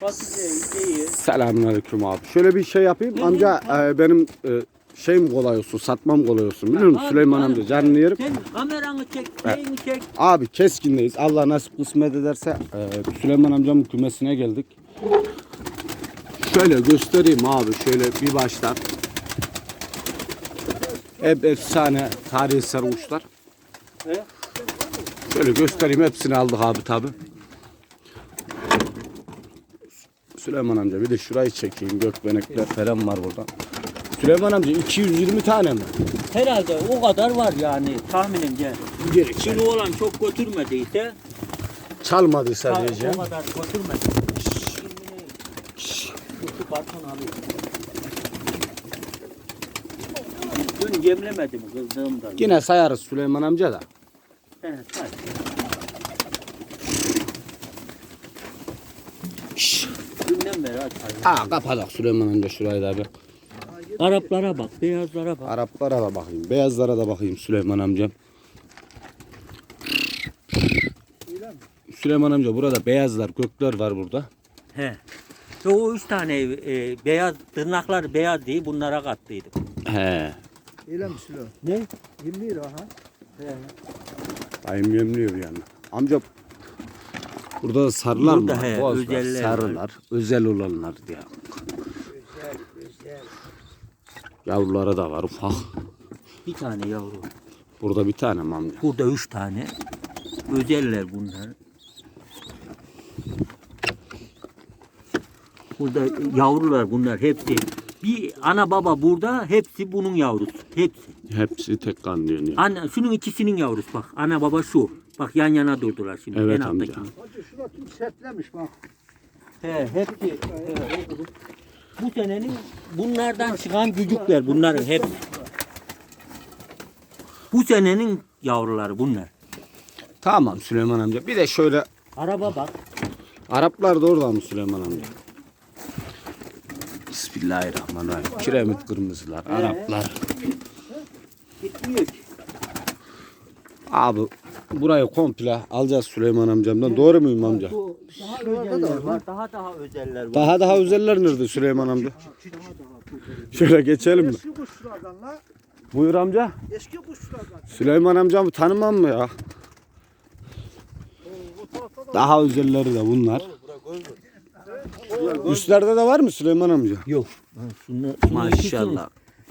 Fasulye iyi. Selamünaleyküm abi. Şöyle bir şey yapayım. Amca e, benim e, şeyim kolay olsun, satmam kolay olsun. Biliyor musun Abi, Süleyman abi, amca canını yerim. Sen kameranı çek, çek. Abi keskindeyiz. Allah nasip kısmet ederse e, Süleyman amcamın kümesine geldik. Şöyle göstereyim abi. Şöyle bir baştan. Hep efsane tarihsel uçlar. Şöyle göstereyim. Hepsini aldık abi tabi. Süleyman amca bir de şurayı çekeyim. Gökbenekler falan var burada. Süleyman amca 220 tane mi? Herhalde o kadar var yani tahminimce. Gerek Kilo olan çok götürmediyse Çalmadıysa diyeceğim. o kadar götürmedi. Şu karton alayım. Dün yemlemedim kızdığımda. Yine sayarız Süleyman amca da. Evet, hadi. Aa kapatak Süleyman amca şurayı da bir. Araplara bak, beyazlara bak. Araplara da bakayım. Beyazlara da bakayım Süleyman amcam. Süleyman amca burada beyazlar, gökler var burada. He. Ve o üç tane e, beyaz tırnaklar beyaz değil bunlara kattıydım. He. Öyle mi Sülo? Ne? 20 lira ha. He. Dayım yemliyor yandan. Amca burada da sarılar mı? Burada var? he, Boz var, sarılar, özel olanlar diye. Yavruları da var ufak. Bir tane yavru. Burada bir tane mi amca. Burada üç tane. Özeller bunlar. Burada yavrular bunlar hepsi. Bir ana baba burada hepsi bunun yavrusu. Hepsi. Hepsi tek kan diyor. Anne, şunun ikisinin yavrusu bak. Ana baba şu. Bak yan yana durdular şimdi. Evet en amca. alttakini. Hacı şurada tüm sertlemiş bak. He, hepsi. he, bu senenin bunlardan çıkan gücükler bunların hep. Bu senenin yavruları bunlar. Tamam Süleyman amca. Bir de şöyle Araba bak. Araplar da orada mı Süleyman amca? Bismillahirrahmanirrahim. Kiremit kırmızılar, Araplar. Gitmiyor ki. Abi burayı komple alacağız Süleyman amcamdan. Doğru muyum amca? Daha özeller var. Daha daha özeller var. Daha daha özeller nerede Süleyman amca? Şöyle geçelim mi? Eski kuşlardan la. Buyur amca. Eski kuşlardan. Süleyman amcamı tanımam mı ya? Daha özelleri de bunlar. Üstlerde de var mı Süleyman amca? Yok. Şunlar, Maşallah.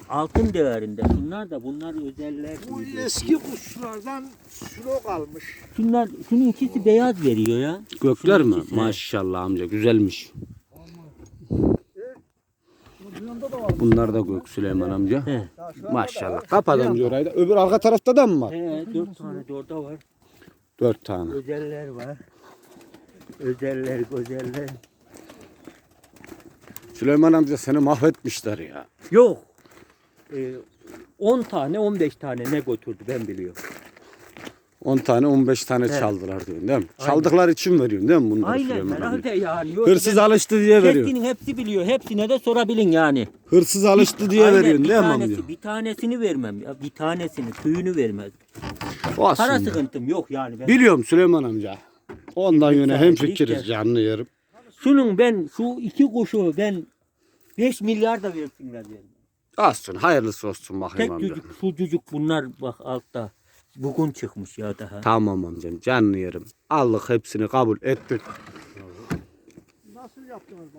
Altın değerinde. Şunlar da bunlar özeller. bu eski kuşlardan sülo kalmış. Şunlar, şunun ikisi beyaz veriyor ya. Gökler mi? Şunun ikisi. Maşallah amca güzelmiş. Bunlar da gök Süleyman amca. He. Maşallah. Kapat amca orayı da. Öbür arka tarafta da mı var? He, dört tane de orada var. Dört tane. Özeller var. Özeller, özeller. Süleyman amca seni mahvetmişler ya. Yok. Ee, 10 tane 15 tane ne götürdü ben biliyorum. 10 tane 15 tane Evet. çaldılar diyorsun değil mi? Aynen. Çaldıkları için veriyorsun değil mi bunları Aynen Süleyman amca? herhalde yani. Yoksa Hırsız alıştı diye veriyor. Kestiğinin hepsi biliyor. Hepsine de sorabilin yani. Hırsız alıştı diye Aynen, veriyorsun bir değil mi tanesi, amca? Bir tanesini vermem ya. Bir tanesini, tüyünü vermez. O Para aslında. sıkıntım yok yani. Ben. Biliyorum Süleyman amca. Ondan yöne tane, hem bir fikiriz kere. canlı yerim. Şunun ben şu iki kuşu ben 5 milyar da versinler derim. Olsun hayırlısı olsun bakayım Tek amca. cücük, şu cücük bunlar bak altta. Bugün çıkmış ya daha. Tamam amcam canlı yerim. Aldık hepsini kabul ettik. Nasıl yaptınız bak?